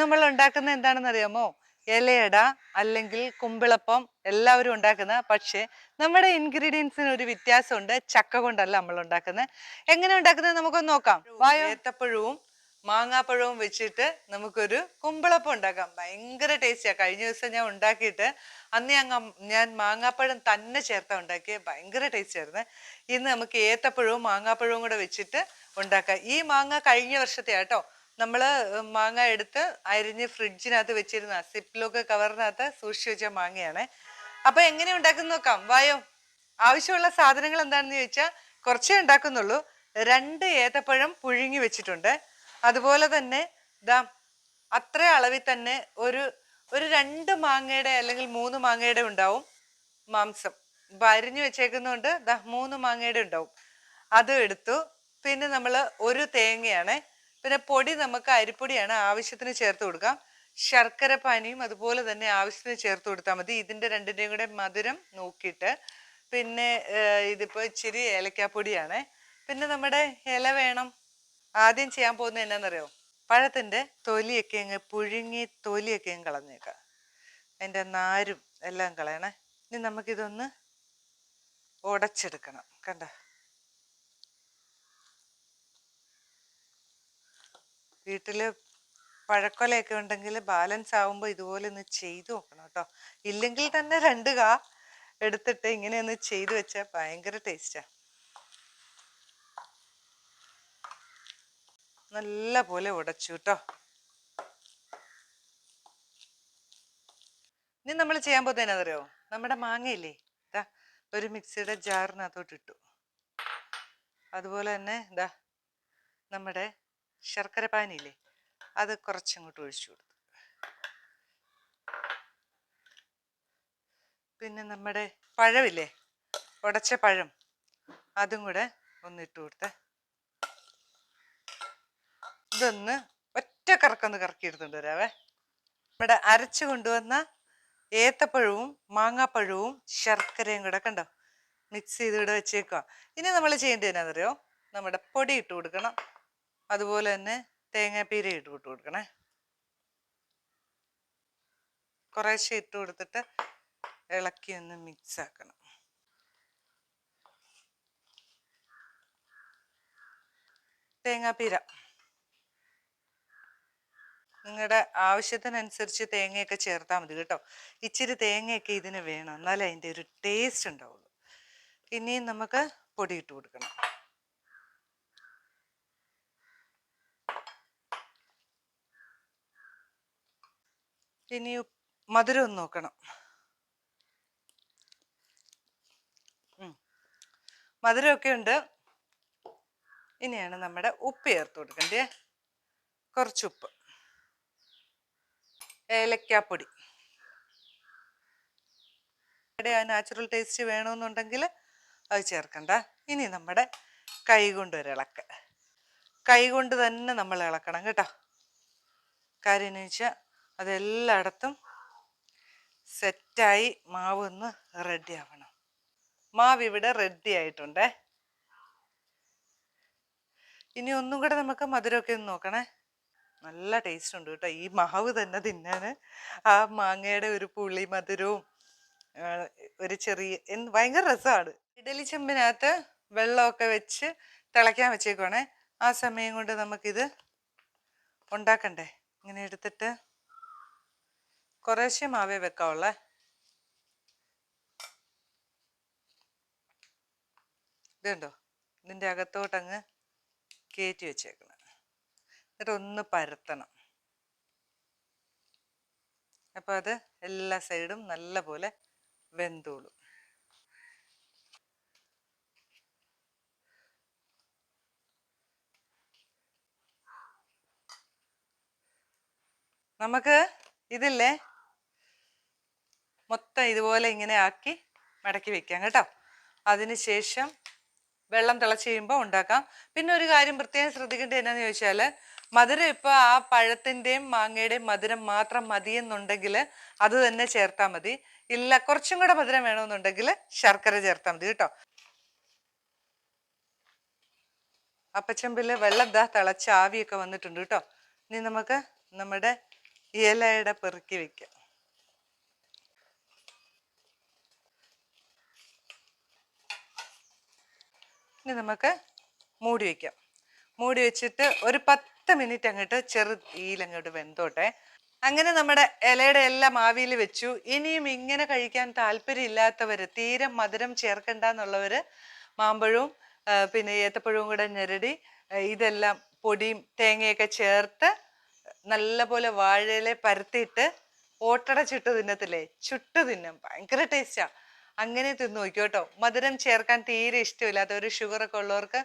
നമ്മൾ ഉണ്ടാക്കുന്ന എന്താണെന്ന് അറിയാമോ ഇലയട അല്ലെങ്കിൽ കുമ്പിളപ്പം എല്ലാവരും ഉണ്ടാക്കുന്ന പക്ഷേ നമ്മുടെ ഇൻഗ്രീഡിയൻസിന് ഒരു വ്യത്യാസമുണ്ട്. ചക്ക കൊണ്ടല്ല നമ്മൾ ഉണ്ടാക്കുന്നത്. എങ്ങനെ ഉണ്ടാക്കുന്നത് നമുക്കൊന്ന് നോക്കാം. ഏത്തപ്പഴവും മാങ്ങാപ്പഴവും വെച്ചിട്ട് നമുക്കൊരു കുമ്പിളപ്പം ഉണ്ടാക്കാം. ഭയങ്കര ടേസ്റ്റിയാണ് കഴിഞ്ഞ ദിവസം ഞാൻ ഉണ്ടാക്കിയിട്ട് അന്ന് ഞാൻ ഞാൻ മാങ്ങാപ്പഴം തന്നെ ചേർത്താ ഉണ്ടാക്കിയത് ഭയങ്കര ടേസ്റ്റ് ആയിരുന്നു. ഇന്ന് നമുക്ക് ഏത്തപ്പഴവും മാങ്ങാപ്പഴവും കൂടെ വെച്ചിട്ട് ഉണ്ടാക്കാം. ഈ മാങ്ങ കഴിഞ്ഞ വർഷത്തെ കേട്ടോ. നമ്മൾ മാങ്ങ എടുത്ത് അരിഞ്ഞ് ഫ്രിഡ്ജിനകത്ത് വെച്ചിരുന്ന സിപ്ലോക്ക് കവറിനകത്ത് സൂക്ഷിച്ചു വെച്ച മാങ്ങയാണ്. അപ്പൊ എങ്ങനെ ഉണ്ടാക്കുന്ന നോക്കാം. വായോ. ആവശ്യമുള്ള സാധനങ്ങൾ എന്താണെന്ന് ചോദിച്ചാൽ കുറച്ചേ ഉണ്ടാക്കുന്നുള്ളൂ. രണ്ട് ഏത്തപ്പഴം പുഴുങ്ങി വെച്ചിട്ടുണ്ട്. അതുപോലെ തന്നെ ദാ അത്ര അളവിൽ തന്നെ ഒരു ഒരു രണ്ട് മാങ്ങയുടെ അല്ലെങ്കിൽ മൂന്ന് മാങ്ങയുടെ ഉണ്ടാവും മാംസം. അരിഞ്ഞു വെച്ചേക്കുന്നതുകൊണ്ട് ദാ മൂന്ന് മാങ്ങയുടെ ഉണ്ടാവും. അതും എടുത്തു. പിന്നെ നമ്മൾ ഒരു തേങ്ങയാണ് പിന്നെ പൊടി നമുക്ക് അരിപ്പൊടിയാണ് ആവശ്യത്തിന് ചേർത്ത് കൊടുക്കാം. ശർക്കര പാനിയും അതുപോലെ തന്നെ ആവശ്യത്തിന് ചേർത്ത് കൊടുത്താൽ മതി. ഇതിന്റെ രണ്ടിന്റെയും കൂടെ മധുരം നോക്കിയിട്ട്. പിന്നെ ഇതിപ്പോൾ ഇതിപ്പോ ഇച്ചിരി ഏലക്കാപ്പൊടിയാണ്. പിന്നെ നമ്മുടെ ഇല വേണം. ആദ്യം ചെയ്യാൻ പോകുന്നത് എന്നാണെന്നറിയോ പഴത്തിന്റെ തൊലിയൊക്കെ അങ്ങ് പുഴുങ്ങി തൊലിയൊക്കെ അങ്ങ് കളഞ്ഞേക്കാം. അതിന്റെ നാരും എല്ലാം കളയണേ. ഇനി നമുക്കിതൊന്ന് ഉടച്ചെടുക്കണം. കണ്ട? വീട്ടിൽ പഴക്കൊലയൊക്കെ ഉണ്ടെങ്കിൽ ബാലൻസ് ആവുമ്പോൾ ഇതുപോലെ ഒന്ന് ചെയ്തു നോക്കണം കേട്ടോ ഇല്ലെങ്കിൽ തന്നെ രണ്ട് കാ എടുത്തിട്ട് ഇങ്ങനെ ഒന്ന് ചെയ്തു വെച്ചാൽ ഭയങ്കര ടേസ്റ്റാ. നല്ല പോലെ ഉടച്ചു കേട്ടോ ഇനി നമ്മൾ ചെയ്യാൻ പോകുന്നതിനറിയോ നമ്മുടെ മാങ്ങയില്ലേ? ഇതാ ഒരു മിക്സിയുടെ ജാറിനകത്തോട്ട് ഇട്ടു. അതുപോലെ തന്നെ ഇതാ നമ്മുടെ ശർക്കര പാനിയില്ലേ അത് കുറച്ചങ്ങോട്ട് ഒഴിച്ചു കൊടുത്തു. പിന്നെ നമ്മുടെ പഴമില്ലേ ഉടച്ച പഴം അതും കൂടെ ഒന്ന് ഇട്ട് കൊടുത്തേ. ഇതൊന്ന് ഒറ്റ കറക്കൊന്ന് കറക്കി എടുത്തുകൊണ്ട് വരാവേ. ഇവിടെ അരച്ചു കൊണ്ടുവന്ന ഏത്തപ്പഴവും മാങ്ങാപ്പഴവും ശർക്കരയും കൂടെ കണ്ടോ മിക്സ് ചെയ്ത് ഇവിടെ വെച്ചേക്കുക ഇനി നമ്മൾ ചെയ്യേണ്ടത് എന്നാണെന്നറിയോ നമ്മുടെ പൊടി ഇട്ട് കൊടുക്കണം. അതുപോലെ തന്നെ തേങ്ങാപ്പീര ഇട്ട് കൊടുക്കണേ. കുറേശ്ശെ ഇട്ട് കൊടുത്തിട്ട് ഇളക്കി ഒന്ന് മിക്സ് ആക്കണം. തേങ്ങാപ്പീര. നിങ്ങളുടെ ആവശ്യത്തിനനുസരിച്ച് തേങ്ങയൊക്കെ ചേർത്താൽ മതി കേട്ടോ. ഇച്ചിരി തേങ്ങയൊക്കെ ഇതിന് വേണം. എന്നാലേ അതിന്റെ ഒരു ടേസ്റ്റ് ഉണ്ടാവുള്ളൂ. ഇനിയും നമുക്ക് പൊടി കൊടുക്കണം. ഇനി മധുരം നോക്കണം. മധുരമൊക്കെ ഉണ്ട്. ഇനിയാണ് നമ്മുടെ ഉപ്പ് ചേർത്ത് കൊടുക്കണ്ടേ? കുറച്ച് ഉപ്പ് ഏലക്കാപ്പൊടി. ഇവിടെ ആ നാച്ചുറൽ ടേസ്റ്റ് വേണമെന്നുണ്ടെങ്കിൽ അത് ചേർക്കണ്ട. ഇനി നമ്മുടെ കൈ കൊണ്ട് ഒരു ഇളക്ക്. തന്നെ നമ്മൾ ഇളക്കണം കേട്ടോ. കാര്യം എന്ന് വെച്ചാൽ അതെല്ലായിടത്തും സെറ്റായി മാവ് ഒന്ന് റെഡി ആവണം മാവ് ഇവിടെ റെഡി ആയിട്ടുണ്ടേ. ഇനി ഒന്നും കൂടെ നമുക്ക് മധുരമൊക്കെ ഒന്ന് നോക്കണേ. നല്ല ടേസ്റ്റ് ഉണ്ട് കേട്ടോ. ഈ മാവ് തന്നെ തിന്നാൻ ആ മാങ്ങയുടെ ഒരു പുളി മധുരവും ഒരു ചെറിയ ഭയങ്കര രസമാണ് ഇഡലി ചെമ്പിനകത്ത് വെള്ളമൊക്കെ വെച്ച് തിളയ്ക്കാൻ വെച്ചേക്കുവാണേ. ആ സമയം കൊണ്ട് നമുക്കിത് ഉണ്ടാക്കണ്ടേ? ഇങ്ങനെ എടുത്തിട്ട് കുറേശ്ശെ മാവേ വെക്കാവുള്ളേ? ഇതുണ്ടോ ഇതിന്റെ അകത്തോട്ടങ്ങ് കയറ്റി വെച്ചേക്കണം. എന്നിട്ട് ഒന്ന് പരത്തണം. അപ്പോൾ അത് എല്ലാ സൈഡും നല്ല പോലെ വെന്തോളും. നമുക്ക് ഇതില്ലേ മൊത്തം ഇതുപോലെ ഇങ്ങനെ ആക്കി മടക്കി വെക്കാം കേട്ടോ. അതിനുശേഷം വെള്ളം തിളച്ച് കഴിയുമ്പോൾ ഉണ്ടാക്കാം. പിന്നെ ഒരു കാര്യം പ്രത്യേകം ശ്രദ്ധിക്കേണ്ടത് എന്നാന്ന് ചോദിച്ചാൽ മധുരം ഇപ്പോൾ ആ പഴത്തിന്റെയും മാങ്ങയുടെയും മധുരം മാത്രം മതിയെന്നുണ്ടെങ്കിൽ അത് തന്നെ ചേർത്താൽ മതി. ഇല്ല കുറച്ചും കൂടെ മധുരം വേണമെന്നുണ്ടെങ്കിൽ ശർക്കര ചേർത്താൽ മതി കേട്ടോ. അപ്പച്ചമ്പിൽ വെള്ളം ദാ തിളച്ച് ആവിയൊക്കെ വന്നിട്ടുണ്ട് കേട്ടോ. ഇനി നമുക്ക് നമ്മുടെ ഇലയുടെ പെറുക്കി വെക്കാം. ഇനി നമുക്ക് മൂടി വയ്ക്കാം മൂടി വെച്ചിട്ട് ഒരു പത്ത് മിനിറ്റ് അങ്ങോട്ട് ചെറു തീയിലങ്ങോട്ട് വെന്തോട്ടെ. അങ്ങനെ നമ്മുടെ ഇലയുടെ എല്ലാം ആവിയിൽ വെച്ചു. ഇനിയും ഇങ്ങനെ കഴിക്കാൻ താല്പര്യം ഇല്ലാത്തവര് തീരെ മധുരം ചേർക്കണ്ട എന്നുള്ളവർ മാമ്പഴവും പിന്നെ ഏത്തപ്പഴവും കൂടെ ഞെരടി ഇതെല്ലാം പൊടിയും തേങ്ങയൊക്കെ ചേർത്ത് നല്ലപോലെ വാഴയില പരത്തിയിട്ട് ഓട്ടട ചുട്ടു തിന്നത്തില്ലേ? ചുട്ടു തിന്നും. ഭയങ്കര ടേസ്റ്റാ. അങ്ങനെ തിന്നു നോക്കിയോട്ടോ. മധുരം ചേർക്കാൻ തീരെ ഇഷ്ടമില്ലാത്ത ഷുഗർ ഒക്കെ ഉള്ളവർക്ക്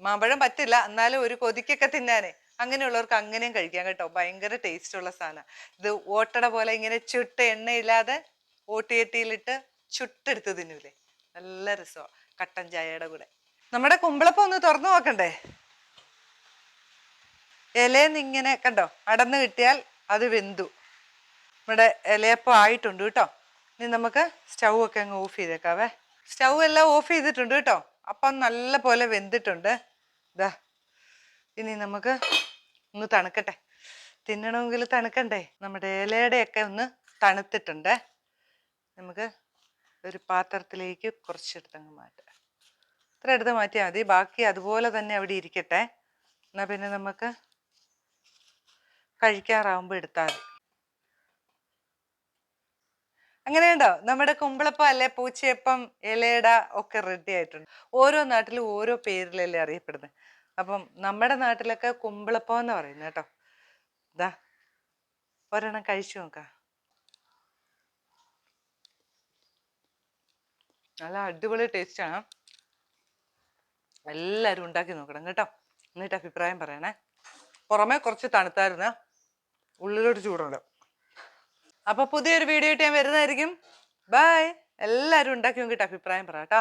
മാമ്പഴം പറ്റില്ല. എന്നാലും ഒരു കൊതിക്കൊക്കെ തിന്നാനേ. അങ്ങനെയുള്ളവർക്ക് അങ്ങനെയും കഴിക്കാം കേട്ടോ. ഭയങ്കര ടേസ്റ്റ് ഉള്ള സാധനം. ഇത് ഓട്ടട പോലെ ഇങ്ങനെ ചുട്ട് എണ്ണയില്ലാതെ ഓട്ടിയട്ടിയിലിട്ട് ചുട്ടെടുത്ത് തിന്നൂലേ. നല്ല രസമാണ് കട്ടൻ ചായയുടെ കൂടെ. നമ്മുടെ കുമ്പളപ്പം ഒന്ന് തുറന്നു നോക്കണ്ടേ? ഇലയെന്നിങ്ങനെ കണ്ടോ? അടന്ന് കിട്ടിയാൽ അത് വെന്തു. നമ്മുടെ ഇലയപ്പം ആയിട്ടുണ്ട് കേട്ടോ. ഇനി നമുക്ക് സ്റ്റൗ ഒക്കെ അങ്ങ് ഓഫ് ചെയ്തേക്കാവേ. സ്റ്റൗ എല്ലാം ഓഫ് ചെയ്തിട്ടുണ്ട് കേട്ടോ. അപ്പം നല്ല പോലെ വെന്തിട്ടുണ്ട്. ഇതാ ഇനി നമുക്ക് ഒന്ന് തണുക്കട്ടെ. തിന്നണമെങ്കിൽ തണുക്കണ്ടേ? നമ്മുടെ ഇലയുടെയൊക്കെ ഒന്ന് തണുത്തിട്ടുണ്ട്. നമുക്ക് ഒരു പാത്രത്തിലേക്ക് കുറച്ചെടുത്തങ്ങ് മാറ്റാം. ഇത്ര എടുത്ത് മാറ്റിയാൽ മതി. ബാക്കി അതുപോലെ തന്നെ അവിടെ ഇരിക്കട്ടെ. എന്നാൽ പിന്നെ നമുക്ക് കഴിക്കാറാവുമ്പോൾ എടുത്താൽ മതി. അങ്ങനെയുണ്ടോ? നമ്മുടെ കുമ്പളപ്പം അല്ലെ പൂച്ചയപ്പം ഇലയിട ഒക്കെ റെഡി ആയിട്ടുണ്ട്. ഓരോ നാട്ടിലും ഓരോ പേരിലല്ലേ അറിയപ്പെടുന്നത്. അപ്പം നമ്മുടെ നാട്ടിലൊക്കെ കുമ്പളപ്പം എന്ന് പറയുന്നത് കേട്ടോ. ഇതാ ഒരെണ്ണം കഴിച്ചു നോക്ക. നല്ല അടിപൊളി ആണ്. എല്ലാവരും ഉണ്ടാക്കി നോക്കണം കേട്ടോ. എന്നിട്ട് അഭിപ്രായം പറയണേ. പുറമെ കുറച്ച് തണുത്തായിരുന്നു ഉള്ളിലോട്ട് ചൂടുണ്ട് അപ്പൊ പുതിയൊരു വീഡിയോ ആയിട്ട് ഞാൻ വരുന്നതായിരിക്കും. ബൈ എല്ലാവരും ഉണ്ടാക്കി നോക്കിയിട്ട് അഭിപ്രായം പറ കേട്ടോ.